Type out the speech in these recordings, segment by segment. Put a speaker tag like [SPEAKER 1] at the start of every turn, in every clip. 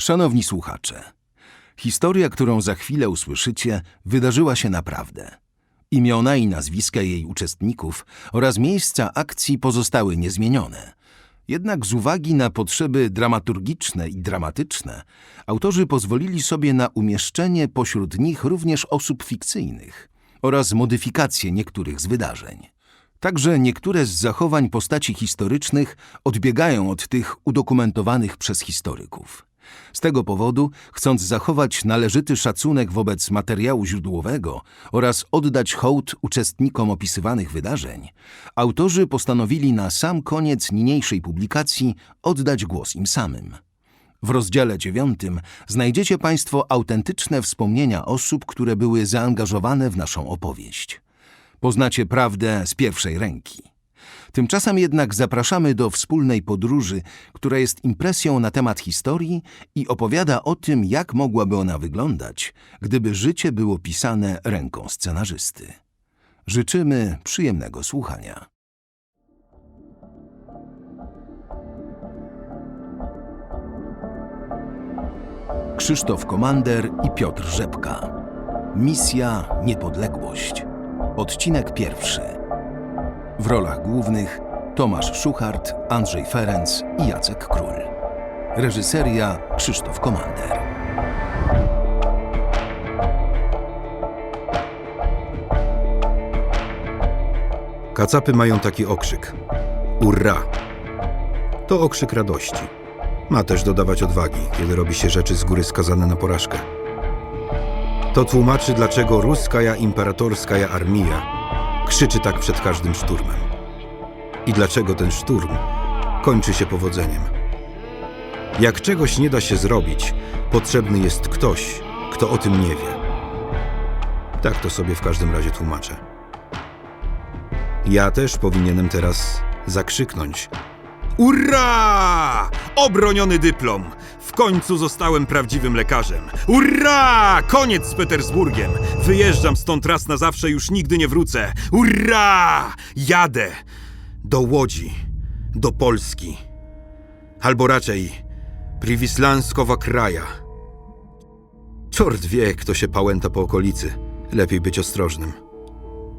[SPEAKER 1] Szanowni słuchacze, historia, którą za chwilę usłyszycie, wydarzyła się naprawdę. Imiona i nazwiska jej uczestników oraz miejsca akcji pozostały niezmienione. Jednak z uwagi na potrzeby dramaturgiczne i dramatyczne, autorzy pozwolili sobie na umieszczenie pośród nich również osób fikcyjnych oraz modyfikację niektórych z wydarzeń. Także niektóre z zachowań postaci historycznych odbiegają od tych udokumentowanych przez historyków. Z tego powodu, chcąc zachować należyty szacunek wobec materiału źródłowego oraz oddać hołd uczestnikom opisywanych wydarzeń, autorzy postanowili na sam koniec niniejszej publikacji oddać głos im samym. W rozdziale dziewiątym znajdziecie Państwo autentyczne wspomnienia osób, które były zaangażowane w naszą opowieść. Poznacie prawdę z pierwszej ręki. Tymczasem jednak zapraszamy do wspólnej podróży, która jest impresją na temat historii i opowiada o tym, jak mogłaby ona wyglądać, gdyby życie było pisane ręką scenarzysty. Życzymy przyjemnego słuchania. Krzysztof Komander i Piotr Rzepka. Misja Niepodległość. Odcinek pierwszy. W rolach głównych Tomasz Szuchart, Andrzej Ferenc i Jacek Król. Reżyseria Krzysztof Komander.
[SPEAKER 2] Kacapy mają taki okrzyk. Urra! To okrzyk radości. Ma też dodawać odwagi, kiedy robi się rzeczy z góry skazane na porażkę. To tłumaczy, dlaczego ruskaja imperatorskaja armia krzyczy tak przed każdym szturmem. I dlaczego ten szturm kończy się powodzeniem. Jak czegoś nie da się zrobić, potrzebny jest ktoś, kto o tym nie wie. Tak to sobie w każdym razie tłumaczę. Ja też powinienem teraz zakrzyknąć. Urra! Obroniony dyplom! W końcu zostałem prawdziwym lekarzem. Urra! Koniec z Petersburgiem! Wyjeżdżam stąd raz na zawsze, już nigdy nie wrócę. Urra! Jadę! Do Łodzi, do Polski. Albo raczej Priwislanskowa kraja. Czort wie, kto się pałęta po okolicy. Lepiej być ostrożnym.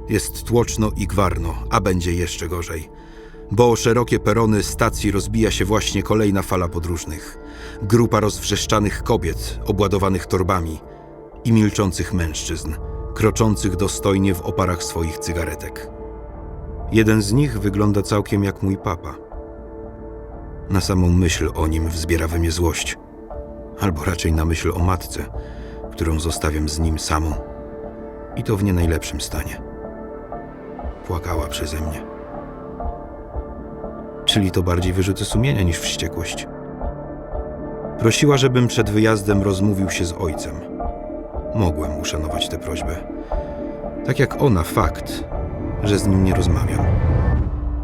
[SPEAKER 2] Jest tłoczno i gwarno, a będzie jeszcze gorzej. Bo o szerokie perony stacji rozbija się właśnie kolejna fala podróżnych. Grupa rozwrzeszczanych kobiet, obładowanych torbami i milczących mężczyzn, kroczących dostojnie w oparach swoich cygaretek. Jeden z nich wygląda całkiem jak mój papa. Na samą myśl o nim wzbiera we mnie złość. Albo raczej na myśl o matce, którą zostawiam z nim samą. I to w nie najlepszym stanie płakała przeze mnie. Czyli to bardziej wyrzuty sumienia niż wściekłość. Prosiła, żebym przed wyjazdem rozmówił się z ojcem. Mogłem uszanować tę prośbę. Tak jak ona fakt, że z nim nie rozmawiam.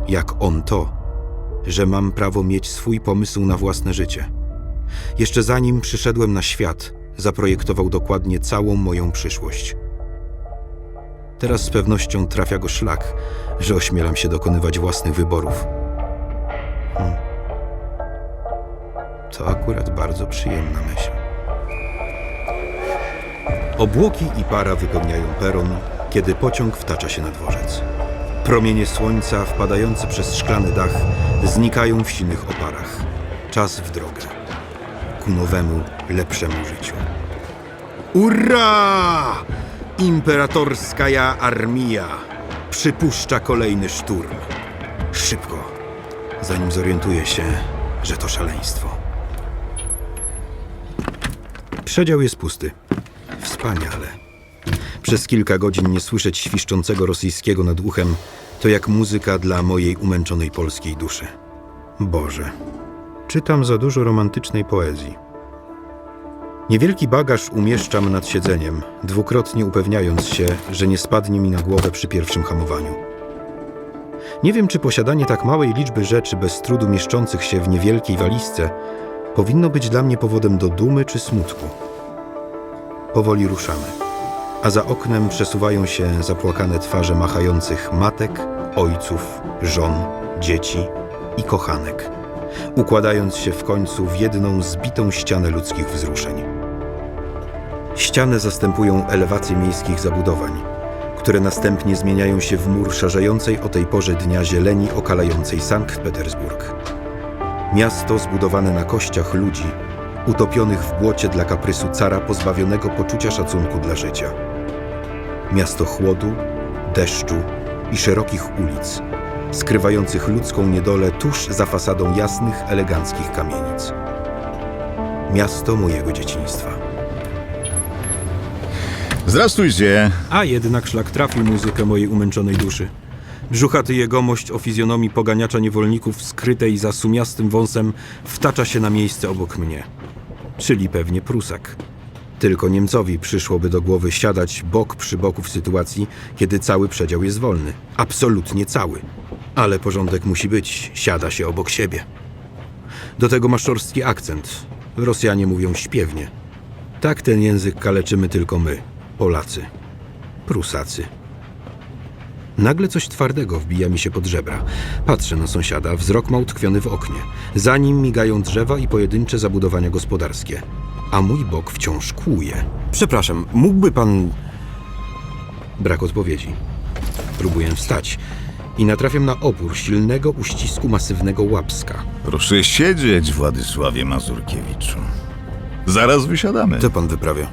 [SPEAKER 2] Jak on to, że mam prawo mieć swój pomysł na własne życie. Jeszcze zanim przyszedłem na świat, zaprojektował dokładnie całą moją przyszłość. Teraz z pewnością trafia go szlak, że ośmielam się dokonywać własnych wyborów. To akurat bardzo przyjemna myśl. Obłoki i para wypełniają peron, kiedy pociąg wtacza się na dworzec. Promienie słońca wpadające przez szklany dach znikają w silnych oparach. Czas w drogę. Ku nowemu, lepszemu życiu. Urra! Imperatorskaja armia przypuszcza kolejny szturm. Szybko, zanim zorientuje się, że to szaleństwo. Przedział jest pusty. Wspaniale. Przez kilka godzin nie słyszeć świszczącego rosyjskiego nad uchem to jak muzyka dla mojej umęczonej polskiej duszy. Boże, czytam za dużo romantycznej poezji. Niewielki bagaż umieszczam nad siedzeniem, dwukrotnie upewniając się, że nie spadnie mi na głowę przy pierwszym hamowaniu. Nie wiem, czy posiadanie tak małej liczby rzeczy bez trudu mieszczących się w niewielkiej walizce powinno być dla mnie powodem do dumy czy smutku. Powoli ruszamy, a za oknem przesuwają się zapłakane twarze machających matek, ojców, żon, dzieci i kochanek. układając się w końcu w jedną zbitą ścianę ludzkich wzruszeń. Ścianę zastępują elewacje miejskich zabudowań, które następnie zmieniają się w mur szerzającej o tej porze dnia zieleni okalającej Sankt Petersburg. Miasto zbudowane na kościach ludzi, utopionych w błocie dla kaprysu cara pozbawionego poczucia szacunku dla życia. Miasto chłodu, deszczu i szerokich ulic, skrywających ludzką niedolę tuż za fasadą jasnych, eleganckich kamienic. Miasto mojego dzieciństwa.
[SPEAKER 3] Zdrastujcie.
[SPEAKER 2] A jednak szlak trafił muzykę mojej umęczonej duszy. Brzuchaty jegomość o fizjonomii poganiacza niewolników skrytej za sumiastym wąsem wtacza się na miejsce obok mnie. Czyli pewnie Prusak. Tylko Niemcowi przyszłoby do głowy siadać bok przy boku w sytuacji, kiedy cały przedział jest wolny. Absolutnie cały. Ale porządek musi być, siada się obok siebie. Do tego ma szorstki akcent. Rosjanie mówią śpiewnie. Tak ten język kaleczymy tylko my, Polacy. Prusacy. Nagle coś twardego wbija mi się pod żebra. Patrzę na sąsiada, wzrok ma utkwiony w oknie. Za nim migają drzewa i pojedyncze zabudowania gospodarskie. A mój bok wciąż kłuje. Przepraszam, mógłby pan... Brak odpowiedzi. Próbuję wstać i natrafiam na opór silnego uścisku masywnego łapska.
[SPEAKER 3] Proszę siedzieć, Władysławie Mazurkiewiczu. Zaraz wysiadamy.
[SPEAKER 2] Co pan wyprawia?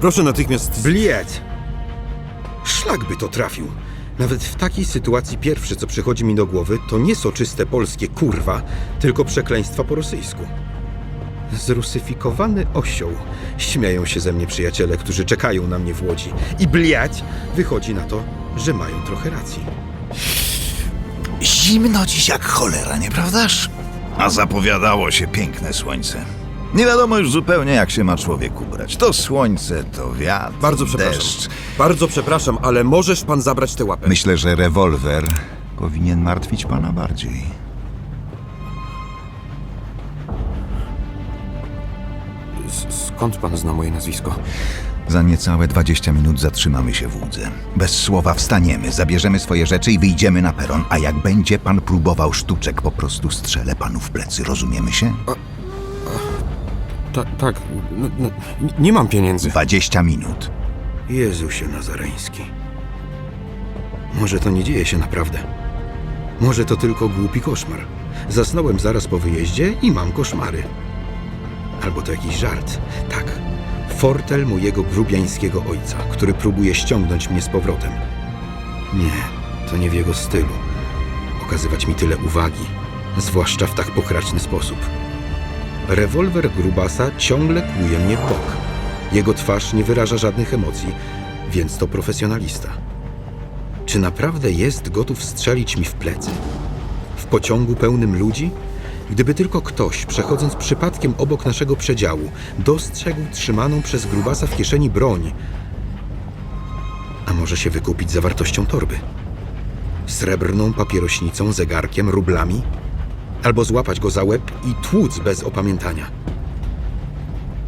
[SPEAKER 2] Proszę natychmiast... Bliet! Szlak by to trafił. Nawet w takiej sytuacji pierwsze, co przychodzi mi do głowy, to nie soczyste polskie kurwa, tylko przekleństwa po rosyjsku. Zrusyfikowany osioł. Śmieją się ze mnie przyjaciele, którzy czekają na mnie w Łodzi. I bliać wychodzi na to, że mają trochę racji.
[SPEAKER 3] Zimno dziś jak cholera, nieprawdaż? A zapowiadało się piękne słońce. Nie wiadomo już zupełnie, jak się ma człowiek ubrać. To słońce, to wiatr,
[SPEAKER 2] Bardzo przepraszam.
[SPEAKER 3] deszcz.
[SPEAKER 2] Bardzo przepraszam, ale możesz pan zabrać tę łapę.
[SPEAKER 3] Myślę, że rewolwer powinien martwić pana bardziej.
[SPEAKER 2] Skąd pan zna moje nazwisko?
[SPEAKER 3] Za niecałe 20 minut zatrzymamy się w Łódze. Bez słowa wstaniemy, zabierzemy swoje rzeczy i wyjdziemy na peron, a jak będzie pan próbował sztuczek, po prostu strzelę panu w plecy. Rozumiemy się?
[SPEAKER 2] Tak, nie mam pieniędzy.
[SPEAKER 3] 20 minut.
[SPEAKER 2] Jezusie Nazareński. Może to nie dzieje się naprawdę. Może to tylko głupi koszmar. Zasnąłem zaraz po wyjeździe i mam koszmary. Albo to jakiś żart. Tak, fortel mojego grubiańskiego ojca, który próbuje ściągnąć mnie z powrotem. Nie, to nie w jego stylu. Okazywać mi tyle uwagi, zwłaszcza w tak pokraczny sposób. Rewolwer grubasa ciągle kłuje mnie bok. Jego twarz nie wyraża żadnych emocji, więc to profesjonalista. Czy naprawdę jest gotów strzelić mi w plecy? W pociągu pełnym ludzi? Gdyby tylko ktoś, przechodząc przypadkiem obok naszego przedziału, dostrzegł trzymaną przez grubasa w kieszeni broń, a może się wykupić zawartością torby? Srebrną papierośnicą, zegarkiem, rublami? Albo złapać go za łeb i tłuc bez opamiętania.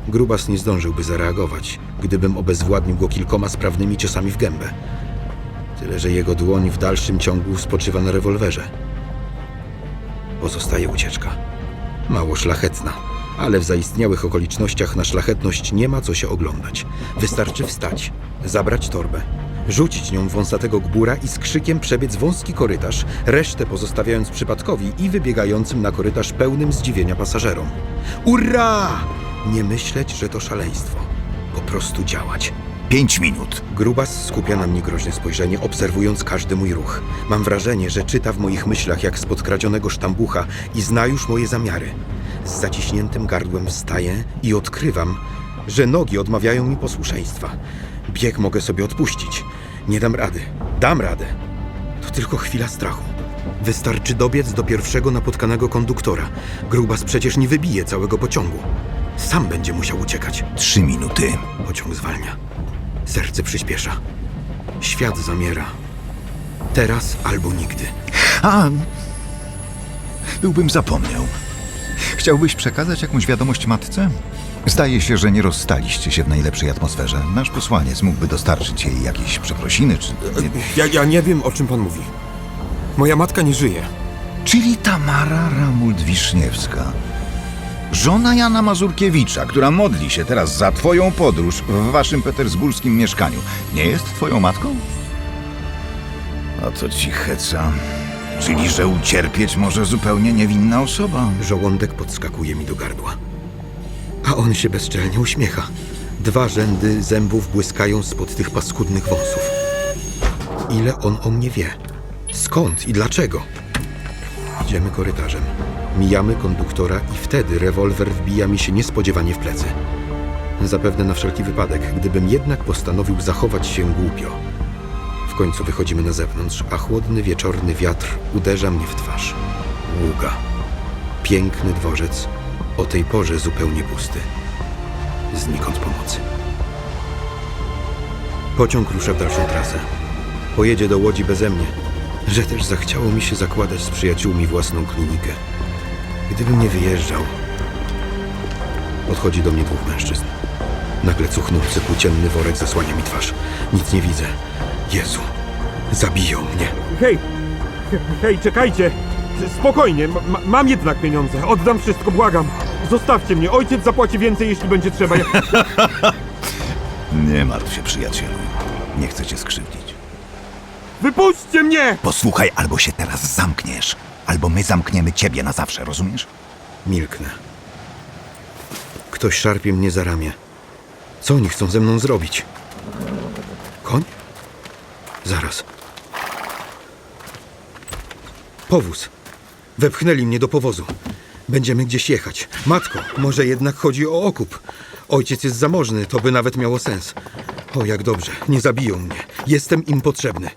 [SPEAKER 2] Grubas nie zdążyłby zareagować, gdybym obezwładnił go kilkoma sprawnymi ciosami w gębę. Tyle, że jego dłoń w dalszym ciągu spoczywa na rewolwerze. Pozostaje ucieczka. Mało szlachetna, ale w zaistniałych okolicznościach na szlachetność nie ma co się oglądać. Wystarczy wstać, zabrać torbę, rzucić nią wąsatego gbura i z krzykiem przebiec wąski korytarz, resztę pozostawiając przypadkowi i wybiegającym na korytarz pełnym zdziwienia pasażerom. Ura! Nie myśleć, że to szaleństwo. Po prostu działać.
[SPEAKER 3] 5 minut.
[SPEAKER 2] Grubas skupia na mnie groźne spojrzenie, obserwując każdy mój ruch. Mam wrażenie, że czyta w moich myślach jak spod kradzionego sztambucha i zna już moje zamiary. Z zaciśniętym gardłem wstaję i odkrywam, że nogi odmawiają mi posłuszeństwa. Bieg mogę sobie odpuścić. Nie dam rady. Dam radę. To tylko chwila strachu. Wystarczy dobiec do pierwszego napotkanego konduktora. Grubas przecież nie wybije całego pociągu. Sam będzie musiał uciekać.
[SPEAKER 3] 3 minuty.
[SPEAKER 2] Pociąg zwalnia. Serce przyspiesza. Świat zamiera. Teraz albo nigdy.
[SPEAKER 3] A, byłbym zapomniał. Chciałbyś przekazać jakąś wiadomość matce? Zdaje się, że nie rozstaliście się w najlepszej atmosferze. Nasz posłaniec mógłby dostarczyć jej jakieś przeprosiny, czy...
[SPEAKER 2] Ja, ja nie wiem, o czym pan mówi. Moja matka nie żyje.
[SPEAKER 3] Czyli Tamara Ramult-Wiszniewska. Żona Jana Mazurkiewicza, która modli się teraz za twoją podróż w waszym petersburskim mieszkaniu. Nie jest twoją matką? A to ci heca. Czyli, że ucierpieć może zupełnie niewinna osoba.
[SPEAKER 2] Żołądek podskakuje mi do gardła. A on się bezczelnie uśmiecha. Dwa rzędy zębów błyskają spod tych paskudnych wąsów. Ile on o mnie wie? Skąd i dlaczego? Idziemy korytarzem. Mijamy konduktora i wtedy rewolwer wbija mi się niespodziewanie w plecy. Zapewne na wszelki wypadek, gdybym jednak postanowił zachować się głupio. W końcu wychodzimy na zewnątrz, a chłodny wieczorny wiatr uderza mnie w twarz. Ługa. Piękny dworzec, o tej porze zupełnie pusty. Znikąd pomocy. Pociąg rusza w dalszą trasę. Pojedzie do Łodzi beze mnie, że też zachciało mi się zakładać z przyjaciółmi własną klinikę. Gdybym nie wyjeżdżał... Podchodzi do mnie dwóch mężczyzn. Nagle cuchnący płócienny worek zasłania mi twarz. Nic nie widzę. Jezu, zabiją mnie.
[SPEAKER 4] Hej! Hej, czekajcie! Spokojnie, ma, ma- mam jednak pieniądze. Oddam wszystko, błagam. Zostawcie mnie, ojciec zapłaci więcej, jeśli będzie trzeba. Ja...
[SPEAKER 3] Nie martw się, przyjacielu. Nie chcę cię skrzywdzić.
[SPEAKER 4] Wypuśćcie mnie!
[SPEAKER 3] Posłuchaj, albo się teraz zamkniesz, albo my zamkniemy ciebie na zawsze, rozumiesz?
[SPEAKER 2] Milknę. Ktoś szarpie mnie za ramię. Co oni chcą ze mną zrobić? Koń? Zaraz. Powóz. Wepchnęli mnie do powozu. Będziemy gdzieś jechać. Matko, może jednak chodzi o okup. Ojciec jest zamożny, to by nawet miało sens. O, jak dobrze, nie zabiją mnie. Jestem im potrzebny.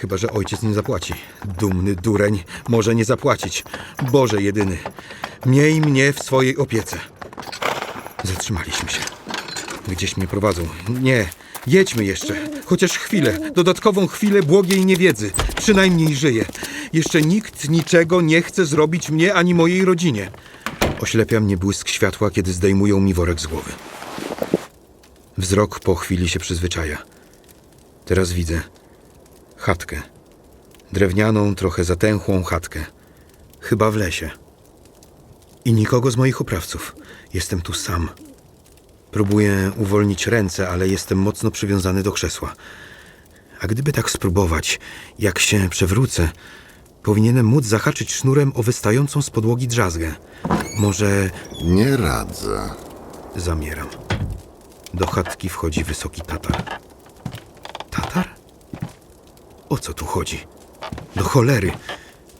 [SPEAKER 2] Chyba, że ojciec nie zapłaci. Dumny dureń może nie zapłacić. Boże jedyny, miej mnie w swojej opiece. Zatrzymaliśmy się. Gdzieś mnie prowadzą. Nie, jedźmy jeszcze. Chociaż chwilę, dodatkową chwilę błogiej niewiedzy. Przynajmniej żyję. Jeszcze nikt niczego nie chce zrobić mnie ani mojej rodzinie. Oślepia mnie błysk światła, kiedy zdejmują mi worek z głowy. Wzrok po chwili się przyzwyczaja. Teraz widzę chatkę. Drewnianą, trochę zatęchłą chatkę. Chyba w lesie. I nikogo z moich oprawców. Jestem tu sam. Próbuję uwolnić ręce, ale jestem mocno przywiązany do krzesła. A gdyby tak spróbować, jak się przewrócę, powinienem móc zahaczyć sznurem o wystającą z podłogi drzazgę. Może
[SPEAKER 5] Nie radzę.
[SPEAKER 2] zamieram. Do chatki wchodzi wysoki tatar. Tatar? O co tu chodzi? Do cholery!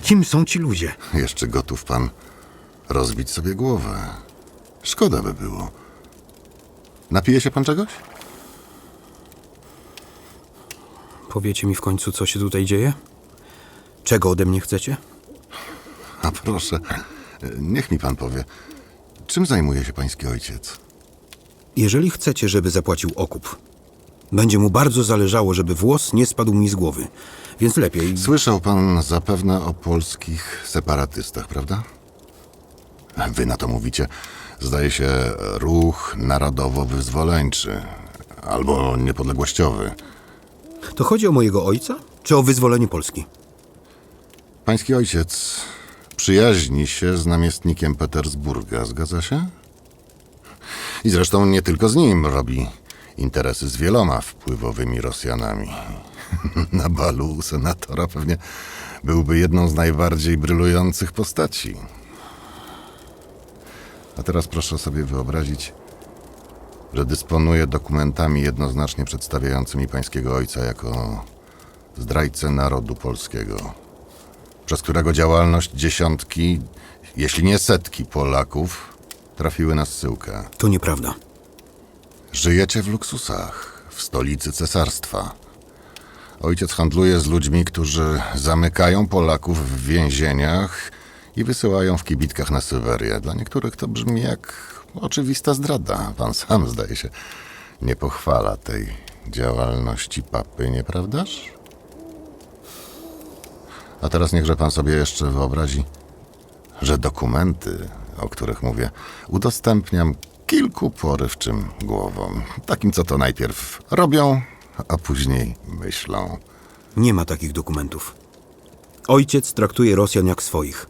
[SPEAKER 2] Kim są ci ludzie?
[SPEAKER 5] Jeszcze gotów pan rozbić sobie głowę. Szkoda by było. Napije się pan czegoś?
[SPEAKER 2] Powiecie mi w końcu, co się tutaj dzieje? Czego ode mnie chcecie?
[SPEAKER 5] A proszę, niech mi pan powie. Czym zajmuje się pański ojciec?
[SPEAKER 2] Jeżeli chcecie, żeby zapłacił okup, będzie mu bardzo zależało, żeby włos nie spadł mi z głowy. Więc lepiej.
[SPEAKER 5] Słyszał pan zapewne o polskich separatystach, prawda? Wy na to mówicie. Zdaje się ruch narodowo-wyzwoleńczy albo niepodległościowy.
[SPEAKER 2] To chodzi o mojego ojca, czy o wyzwolenie Polski?
[SPEAKER 5] Pański ojciec przyjaźni się z namiestnikiem Petersburga, zgadza się? I zresztą nie tylko z nim robi interesy z wieloma wpływowymi Rosjanami. Na balu senatora pewnie byłby jedną z najbardziej brylujących postaci. A teraz proszę sobie wyobrazić, że dysponuje dokumentami jednoznacznie przedstawiającymi pańskiego ojca jako zdrajcę narodu polskiego przez którego działalność dziesiątki, jeśli nie setki Polaków trafiły na zsyłkę.
[SPEAKER 2] To nieprawda.
[SPEAKER 5] Żyjecie w luksusach, w stolicy cesarstwa. Ojciec handluje z ludźmi, którzy zamykają Polaków w więzieniach i wysyłają w kibitkach na Syberię. Dla niektórych to brzmi jak oczywista zdrada. Pan sam, zdaje się, nie pochwala tej działalności papy, nieprawdaż? A teraz niechże pan sobie jeszcze wyobrazi, że dokumenty, o których mówię, udostępniam kilku porywczym głowom. Takim, co to najpierw robią, a później myślą.
[SPEAKER 2] Nie ma takich dokumentów. Ojciec traktuje Rosjan jak swoich.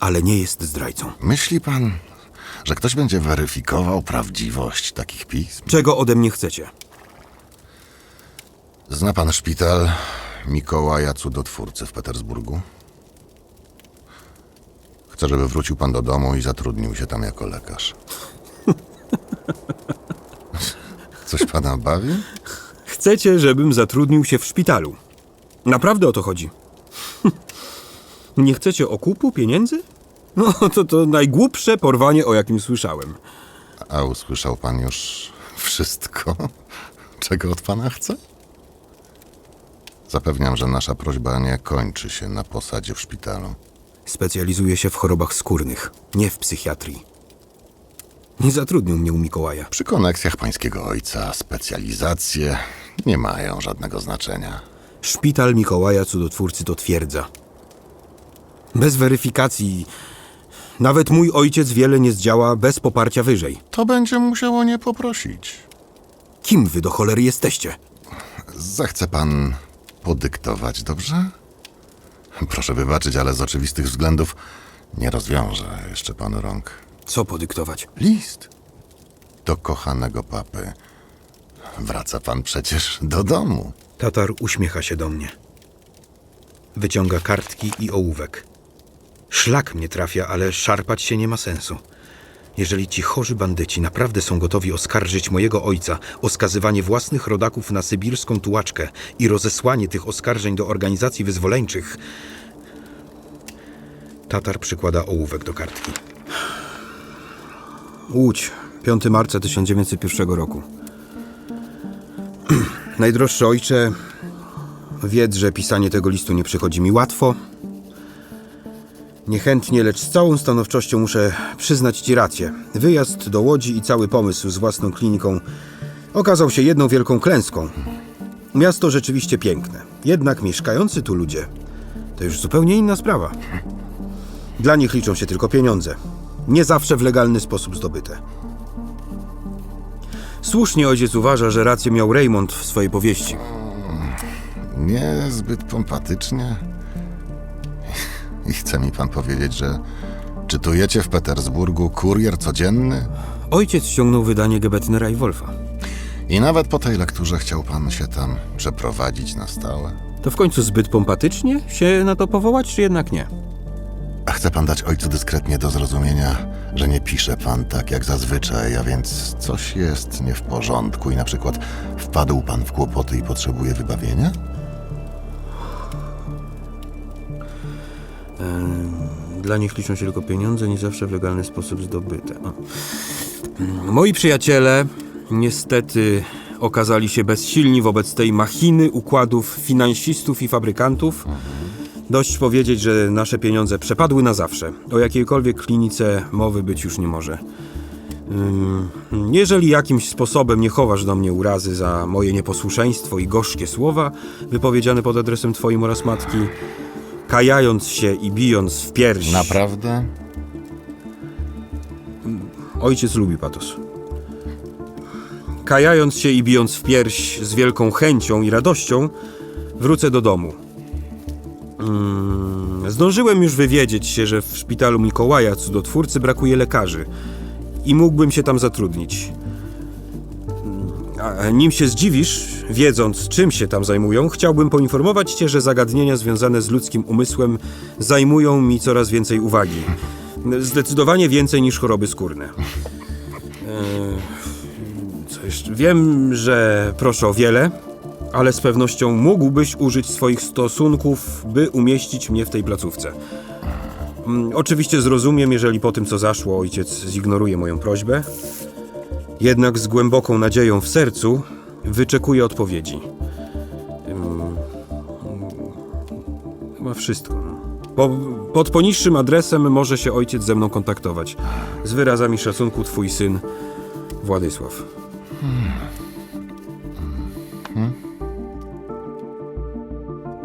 [SPEAKER 2] Ale nie jest zdrajcą.
[SPEAKER 5] Myśli pan, że ktoś będzie weryfikował prawdziwość takich pism?
[SPEAKER 2] Czego ode mnie chcecie?
[SPEAKER 5] Zna pan szpital Mikołaja Cudotwórcy w Petersburgu? Chcę, żeby wrócił pan do domu i zatrudnił się tam jako lekarz. Coś pana bawi?
[SPEAKER 2] Chcecie, żebym zatrudnił się w szpitalu. Naprawdę o to chodzi. Nie chcecie okupu, pieniędzy? No to to najgłupsze porwanie, o jakim słyszałem.
[SPEAKER 5] A usłyszał pan już wszystko, czego od pana chce? Zapewniam, że nasza prośba nie kończy się na posadzie w szpitalu.
[SPEAKER 2] Specjalizuję się w chorobach skórnych, nie w psychiatrii. Nie zatrudnił mnie u Mikołaja.
[SPEAKER 5] Przy koneksjach pańskiego ojca specjalizacje nie mają żadnego znaczenia.
[SPEAKER 2] Szpital Mikołaja Cudotwórcy to twierdza. Bez weryfikacji nawet mój ojciec wiele nie zdziała bez poparcia wyżej.
[SPEAKER 5] To będzie musiało nie poprosić.
[SPEAKER 2] Kim wy do cholery jesteście?
[SPEAKER 5] Zechce pan podyktować, dobrze? Proszę wybaczyć, ale z oczywistych względów nie rozwiążę jeszcze panu rąk.
[SPEAKER 2] Co podyktować?
[SPEAKER 5] List do kochanego papy. Wraca pan przecież do domu.
[SPEAKER 2] Tatar uśmiecha się do mnie. Wyciąga kartki i ołówek. Szlak mnie trafia, ale szarpać się nie ma sensu. Jeżeli ci chorzy bandyci naprawdę są gotowi oskarżyć mojego ojca o skazywanie własnych rodaków na sybirską tułaczkę i rozesłanie tych oskarżeń do organizacji wyzwoleńczych, Tatar przykłada ołówek do kartki. Łódź, 5 marca 1901 roku. Najdroższy ojcze, wiedz, że pisanie tego listu nie przychodzi mi łatwo. Niechętnie, lecz z całą stanowczością muszę przyznać Ci rację. Wyjazd do Łodzi i cały pomysł z własną kliniką okazał się jedną wielką klęską. Miasto rzeczywiście piękne, jednak mieszkający tu ludzie to już zupełnie inna sprawa. Dla nich liczą się tylko pieniądze, nie zawsze w legalny sposób zdobyte. Słusznie ojciec uważa, że rację miał Raymond w swojej powieści.
[SPEAKER 5] Niezbyt pompatycznie. I chce mi pan powiedzieć, że czytujecie w Petersburgu kurier codzienny?
[SPEAKER 2] Ojciec ściągnął wydanie Gebetnera i Wolfa.
[SPEAKER 5] I nawet po tej lekturze chciał pan się tam przeprowadzić na stałe?
[SPEAKER 2] To w końcu zbyt pompatycznie się na to powołać, czy jednak nie?
[SPEAKER 5] A chce pan dać ojcu dyskretnie do zrozumienia, że nie pisze pan tak jak zazwyczaj, a więc coś jest nie w porządku i na przykład wpadł pan w kłopoty i potrzebuje wybawienia?
[SPEAKER 2] Dla nich liczą się tylko pieniądze, nie zawsze w legalny sposób zdobyte. Moi przyjaciele niestety okazali się bezsilni wobec tej machiny układów finansistów i fabrykantów. Dość powiedzieć, że nasze pieniądze przepadły na zawsze. O jakiejkolwiek klinice mowy być już nie może. Jeżeli jakimś sposobem nie chowasz do mnie urazy za moje nieposłuszeństwo i gorzkie słowa wypowiedziane pod adresem twoim oraz matki, kajając się i bijąc w pierś.
[SPEAKER 5] Naprawdę?
[SPEAKER 2] Ojciec lubi patos. Kajając się i bijąc w pierś z wielką chęcią i radością, wrócę do domu. Mm, zdążyłem już wywiedzieć się, że w szpitalu Mikołaja cudotwórcy brakuje lekarzy i mógłbym się tam zatrudnić. A nim się zdziwisz, wiedząc czym się tam zajmują, chciałbym poinformować cię, że zagadnienia związane z ludzkim umysłem zajmują mi coraz więcej uwagi. Zdecydowanie więcej niż choroby skórne. Eee, Co jeszcze? Wiem, że proszę o wiele, ale z pewnością mógłbyś użyć swoich stosunków, by umieścić mnie w tej placówce. Mm, Oczywiście zrozumiem, jeżeli po tym, co zaszło, ojciec zignoruje moją prośbę. Jednak z głęboką nadzieją w sercu wyczekuję odpowiedzi. Ym, Chyba wszystko. no. Po, pod poniższym adresem może się ojciec ze mną kontaktować. Z wyrazami szacunku twój syn Władysław.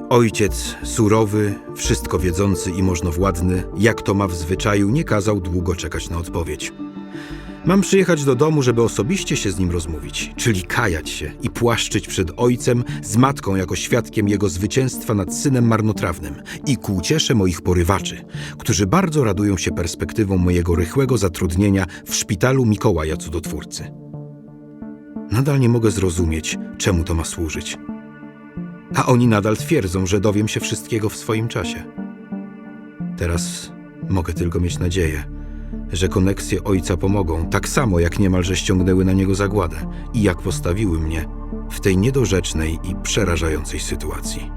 [SPEAKER 2] Ojciec surowy, wszystko wiedzący i możnowładny, jak to ma w zwyczaju, nie kazał długo czekać na odpowiedź. Mam przyjechać do domu, żeby osobiście się z nim rozmówić, czyli kajać się i płaszczyć przed ojcem z matką jako świadkiem jego zwycięstwa nad synem marnotrawnym i ku moich porywaczy, którzy bardzo radują się perspektywą mojego rychłego zatrudnienia w szpitalu Mikołaja Cudotwórcy. Nadal nie mogę zrozumieć, czemu to ma służyć. A oni nadal twierdzą, że dowiem się wszystkiego w swoim czasie. Teraz mogę tylko mieć nadzieję, że koneksje ojca pomogą, tak samo jak niemalże ściągnęły na niego zagładę i jak postawiły mnie w tej niedorzecznej i przerażającej sytuacji.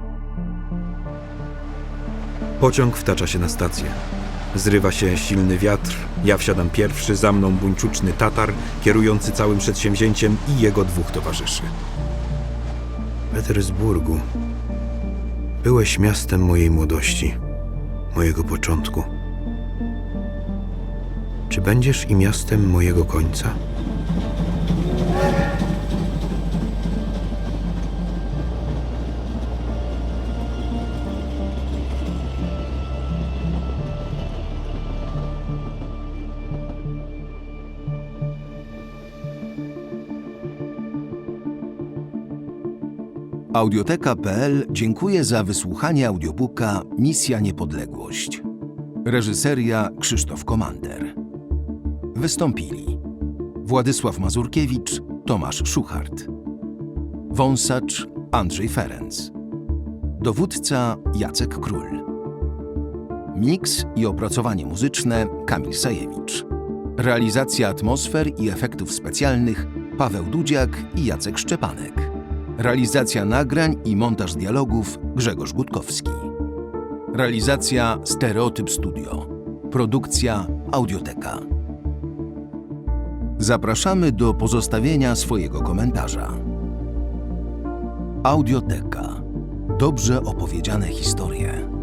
[SPEAKER 2] Pociąg wtacza się na stację. Zrywa się silny wiatr, ja wsiadam pierwszy, za mną buńczuczny Tatar, kierujący całym przedsięwzięciem i jego dwóch towarzyszy. Petersburgu. Byłeś miastem mojej młodości, mojego początku. Czy będziesz i miastem mojego końca?
[SPEAKER 1] Audioteka.pl dziękuję za wysłuchanie audiobooka Misja Niepodległość. Reżyseria Krzysztof Komander. Wystąpili Władysław Mazurkiewicz, Tomasz Szuchart. Wąsacz Andrzej Ferenc. Dowódca Jacek Król. Miks i opracowanie muzyczne Kamil Sajewicz. Realizacja atmosfer i efektów specjalnych Paweł Dudziak i Jacek Szczepanek. Realizacja nagrań i montaż dialogów Grzegorz Gutkowski. Realizacja Stereotyp Studio. Produkcja Audioteka. Zapraszamy do pozostawienia swojego komentarza. Audioteka. Dobrze opowiedziane historie.